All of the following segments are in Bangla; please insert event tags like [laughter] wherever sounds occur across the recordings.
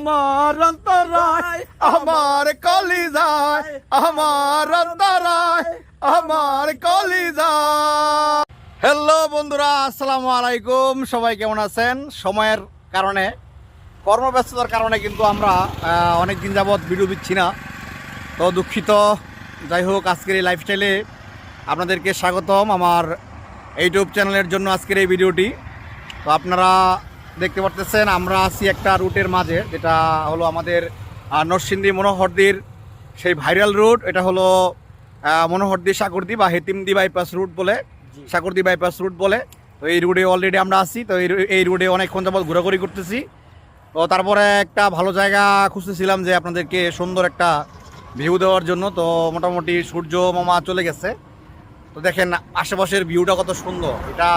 আমার অন্তরায়, আমার কলিজায়, আমার অন্তরায়, আমার কলিজায়। হ্যালো বন্ধুরা, আসসালামু আলাইকুম। সবাই কেমন আছেন? সময়ের কারণে, কর্মব্যস্ততার কারণে কিন্তু আমরা অনেক দিন যাবৎ ভিডিও দিচ্ছি না। তো দুঃখিত। যাই হোক, আজকের এই লাইফস্টাইলে আপনাদেরকে স্বাগতম আমার ইউটিউব চ্যানেলের জন্য আজকের এই ভিডিওটি তো আপনারা দেখতে পারতেছেন আমরা আছি একটা রুটের মাঝে যেটা হলো আমাদের নরসিংদী মনোহরদির সেই ভাইরাল রুট। এটা হলো মনোহরদি সাগরদি বা হেতিমদি বাইপাস রুট বলে সাগরদি বাইপাস রুট বলে। তো এই রুটে অলরেডি আমরা আছি তো এই এই রুটে অনেকক্ষণ যাবৎ ঘোরাঘুরি করতেছি। তো তারপরে একটা ভালো জায়গা খুঁজতেছিলাম যে আপনাদেরকে সুন্দর একটা ভিউ দেওয়ার জন্য। তো মোটামুটি সূর্য মামা চলে গেছে। তো দেখেন আশেপাশের ভিউটা কত সুন্দর। এটা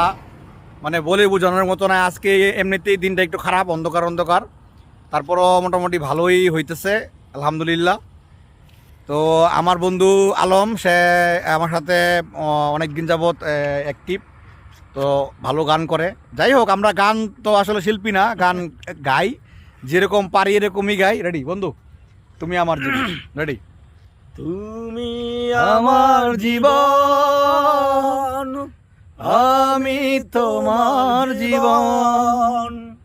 মানে বলে বোঝানোর মতো না আজকে এমনিতেই দিনটা একটু খারাপ অন্ধকার অন্ধকার। তারপরও মোটামুটি ভালোই হইতেছে আলহামদুলিল্লাহ। তো আমার বন্ধু আলম সে আমার সাথে অনেক দিন যাবৎ অ্যাক্টিভ তো ভালো গান করে। যাই হোক আমরা গান তো আসলে শিল্পী না গান গাই। যেরকম পারি এরকমই গাই। রেডি বন্ধু? তুমি আমার জীবন। [clears throat] রেডি তুমি আমার জীবন। আমি তোমার জীবন।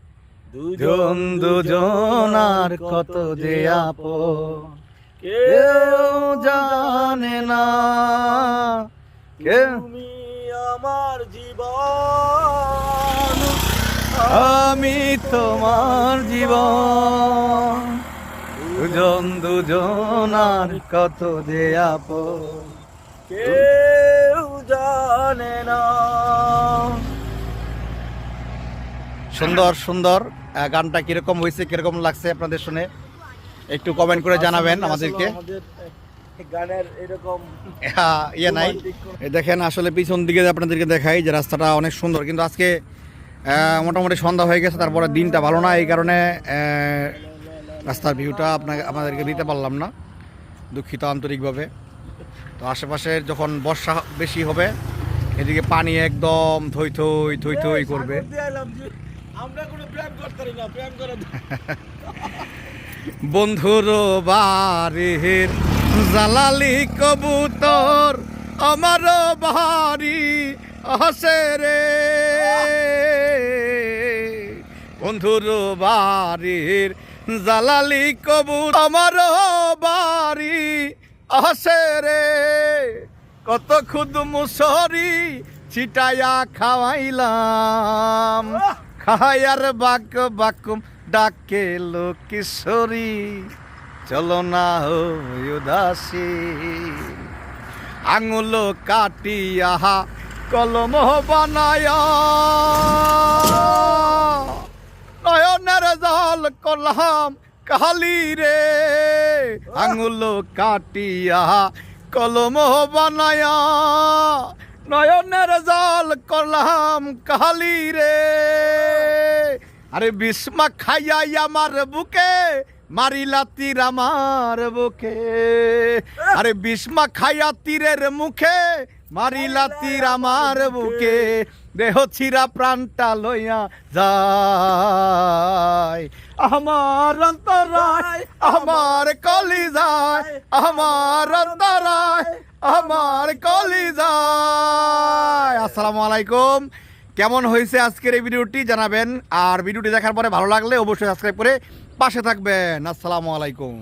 দুজন দুজনার কত যে আপন। কেউ জানে না। তুমি আমার জীবন। আমি তোমার জীবন। দুজন দুজনার কত যে আপন। কেউ জানে না। সুন্দর সুন্দর। গানটা কীরকম হয়েছে কীরকম লাগছে আপনাদের শুনে? একটু কমেন্ট করে জানাবেন আমাদেরকে। গানের এরকম ইয়ে নাই। দেখেন আসলে পিছন দিকে আপনাদেরকে দেখাই যে রাস্তাটা অনেক সুন্দর। কিন্তু আজকে মোটামুটি সন্ধ্যা হয়ে গেছে তারপরে দিনটা ভালো না। এই কারণে রাস্তার ভিউটা আপনাকে আমাদেরকে দিতে পারলাম না দুঃখিত আন্তরিকভাবে। তো আশেপাশের যখন বর্ষা বেশি হবে এদিকে পানি একদম থই থই থই থই করবে। বন্ধুর বাড়ির জালালি কবুতর আমার বাড়ি আসে রে। বন্ধুর বাড়ির জালালি কবুতর আমার বাড়ি আসে রে কত খুদ মুসরি ছিটাইয়া খাওয়াইলাম। খায়ার বাক বাকুম ডাকে লো কিশোরী চলো না হই উদাসী। আঙুল কাটিয়া কলম বানায়া। নয়নের জল কলহাম কালি রে। আঙুল কাটিয়া কলম বানায়া নয়নের জল কলহাম কালি রে। আরে বিস্মা খাইয়াই আমার বুকে, মারিলা তীর আমার বুকে। আরে বিস্মা খাইয়া তীরের মুখে মারিলা তীর আমার বুকে, দেহ ছিরা প্রাণটা লইয়া যায়। আমার অন্তরায়, আমার কলিজায়, আমার অন্তরায়, আমার কলিজায়। আসসালামু আলাইকুম। কেমন হয়েছে আজকের এই ভিডিওটি জানাবেন। আর ভিডিওটি দেখার পরে ভালো লাগলে অবশ্যই সাবস্ক্রাইব করে পাশে থাকবেন। আসসালামু আলাইকুম।